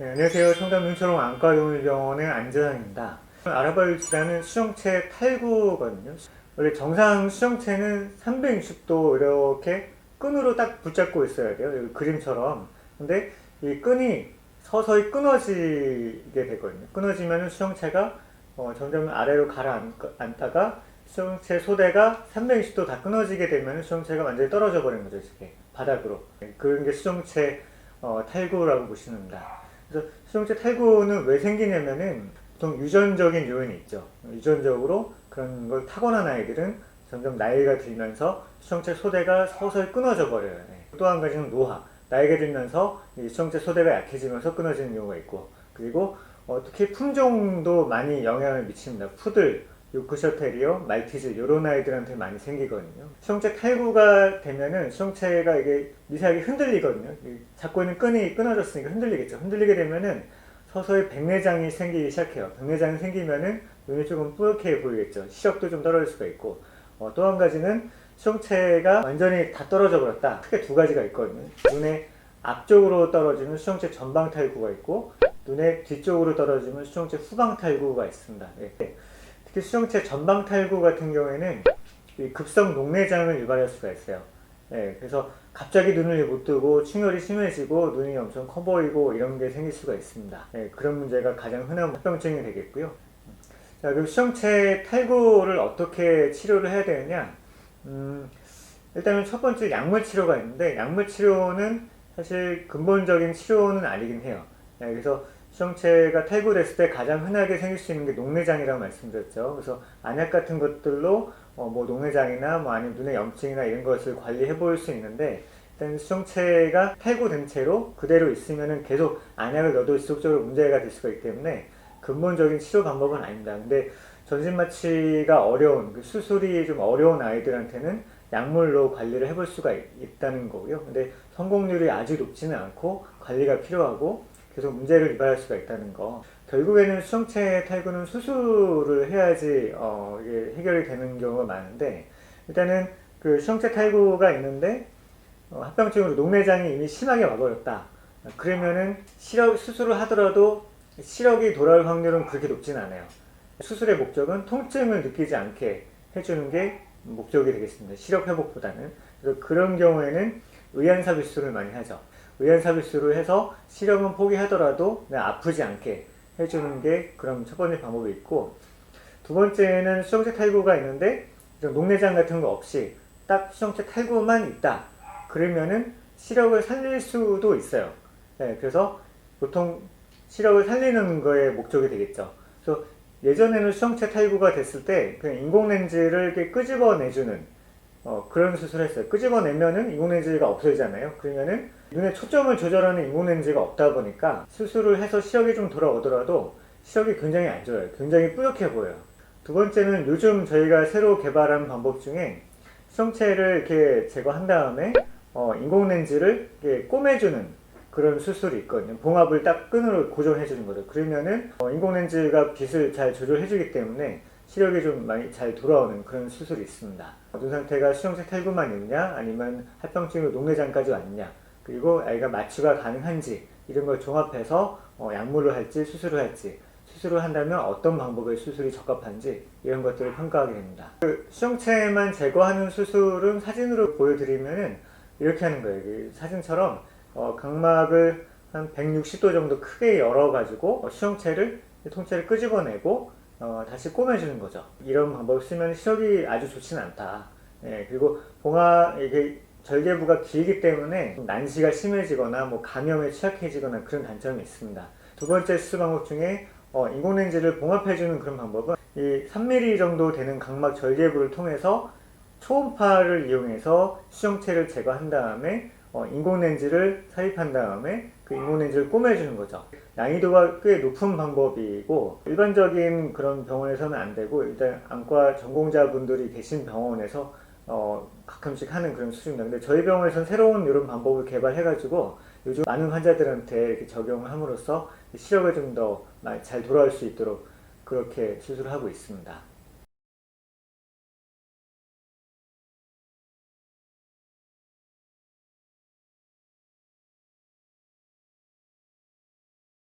네, 안녕하세요. 청담 눈초롱 안과동물병원의 안재환입니다. 알아볼 질환은 수정체 탈구거든요. 원래 정상 수정체는 360도 이렇게 끈으로 딱 붙잡고 있어야 돼요. 여기 그림처럼. 근데 이 끈이 서서히 끊어지게 되거든요. 끊어지면 수정체가 어, 점점 아래로 가라앉다가 수정체 소대가 360도 다 끊어지게 되면 수정체가 완전히 떨어져 버리는 거죠. 이렇게 바닥으로. 네, 그런 게 수정체 어, 탈구라고 보시면 됩니다. 그래서 수정체 탈구는 왜 생기냐면은 보통 유전적인 요인이 있죠. 유전적으로 그런 걸 타고난 아이들은 점점 나이가 들면서 수정체 소대가 서서히 끊어져 버려요. 네. 또한 가지는 노화. 나이가 들면서 이 수정체 소대가 약해지면서 끊어지는 경우가 있고 그리고 어, 특히 품종도 많이 영향을 미칩니다. 푸들, 요크셔 테리어, 말티즈 이런 아이들한테 많이 생기거든요. 수정체 탈구가 되면은 수정체가 이게 미세하게 흔들리거든요. 이 잡고 있는 끈이 끊어졌으니까 흔들리겠죠. 흔들리게 되면은 서서히 백내장이 생기기 시작해요. 백내장이 생기면은 눈이 조금 뿌옇게 보이겠죠. 시력도 좀 떨어질 수가 있고 어, 또 한 가지는 수정체가 완전히 다 떨어져 버렸다. 크게 두 가지가 있거든요. 눈의 앞쪽으로 떨어지는 수정체 전방 탈구가 있고 눈의 뒤쪽으로 떨어지면 수정체 후방 탈구가 있습니다. 예. 특히 수정체 전방 탈구 같은 경우에는 이 급성 녹내장을 유발할 수가 있어요. 예, 그래서 갑자기 눈을 못 뜨고 충혈이 심해지고 눈이 엄청 커 보이고 이런 게 생길 수가 있습니다. 예, 그런 문제가 가장 흔한 합병증이 되겠고요. 자, 그럼 수정체 탈구를 어떻게 치료를 해야 되느냐? 음, 일단은 첫 번째 약물 치료가 있는데 약물 치료는 사실 근본적인 치료는 아니긴 해요. 예, 그래서 수정체가 탈구됐을 때 가장 흔하게 생길 수 있는 게 녹내장이라고 말씀드렸죠. 그래서 안약 같은 것들로 어, 뭐 녹내장이나 뭐 아니면 눈의 염증이나 이런 것을 관리해 볼 수 있는데 일단 수정체가 탈구된 채로 그대로 있으면은 계속 안약을 넣어도 지속적으로 문제가 될 수가 있기 때문에 근본적인 치료 방법은 아닙니다. 근데 전신 마취가 어려운 그 수술이 좀 어려운 아이들한테는 약물로 관리를 해볼 수가 있, 있다는 거고요. 근데 성공률이 아주 높지는 않고 관리가 필요하고 계속 문제를 유발할 수가 있다는 거. 결국에는 수정체 탈구는 수술을 해야지 어, 이게 해결이 되는 경우가 많은데 일단은 그 수정체 탈구가 있는데 어, 합병증으로 녹내장이 이미 심하게 와버렸다. 그러면은 시력 수술을 하더라도 시력이 돌아올 확률은 그렇게 높진 않아요. 수술의 목적은 통증을 느끼지 않게 해주는 게 목적이 되겠습니다. 시력 회복보다는. 그래서 그런 경우에는 의안삽입술을 많이 하죠. 의안삽입술을 해서 시력은 포기하더라도 아프지 않게 해주는 게 그럼 첫 번째 방법이 있고 두 번째는 수정체 탈구가 있는데 녹내장 같은 거 없이 딱 수정체 탈구만 있다. 그러면은 시력을 살릴 수도 있어요. 네, 그래서 보통 시력을 살리는 거에 목적이 되겠죠. 그래서 예전에는 수정체 탈구가 됐을 때 그냥 인공렌즈를 이렇게 끄집어내주는 어, 그런 수술을 했어요. 끄집어내면은 인공렌즈가 없어지잖아요. 그러면은 눈에 초점을 조절하는 인공렌즈가 없다 보니까 수술을 해서 시력이 좀 돌아오더라도 시력이 굉장히 안 좋아요. 굉장히 뿌옇게 보여요. 두 번째는 요즘 저희가 새로 개발한 방법 중에 수정체를 이렇게 제거한 다음에 어, 인공렌즈를 이렇게 꼬매주는 그런 수술이 있거든요. 봉합을 딱 끈으로 고정해 주는 거죠. 그러면은 어, 인공렌즈가 빛을 잘 조절해 주기 때문에 시력이 좀 많이 잘 돌아오는 그런 수술이 있습니다. 눈 상태가 수정체 탈구만 있냐, 아니면 합병증으로 녹내장까지 왔냐, 그리고 아이가 마취가 가능한지 이런 걸 종합해서 어, 약물을 할지 수술을 할지 수술을 한다면 어떤 방법의 수술이 적합한지 이런 것들을 평가하게 됩니다. 그 수정체만 제거하는 수술은 사진으로 보여드리면은 이렇게 하는 거예요. 그 사진처럼 어, 각막을 한 160도 정도 크게 열어가지고 어, 수정체를 통째를 끄집어내고 어, 다시 꼬매주는 거죠. 이런 방법을 쓰면 시력이 아주 좋지는 않다. 예, 그리고 봉화 이게 절개부가 길기 때문에 좀 난시가 심해지거나 뭐 감염에 취약해지거나 그런 단점이 있습니다. 두 번째 수술 방법 중에 어, 인공렌즈를 봉합해주는 그런 방법은 이 3mm 정도 되는 각막 절개부를 통해서 초음파를 이용해서 수정체를 제거한 다음에 어, 인공렌즈를 삽입한 다음에 그 인공렌즈를 꼬매주는 거죠. 난이도가 꽤 높은 방법이고 일반적인 그런 병원에서는 안 되고 일단 안과 전공자분들이 계신 병원에서 어, 가끔씩 하는 그런 수준입니다. 근데 저희 병원에서는 새로운 이런 방법을 개발해가지고 요즘 많은 환자들한테 이렇게 적용을 함으로써 시력을 좀 더 잘 돌아올 수 있도록 그렇게 수술을 하고 있습니다.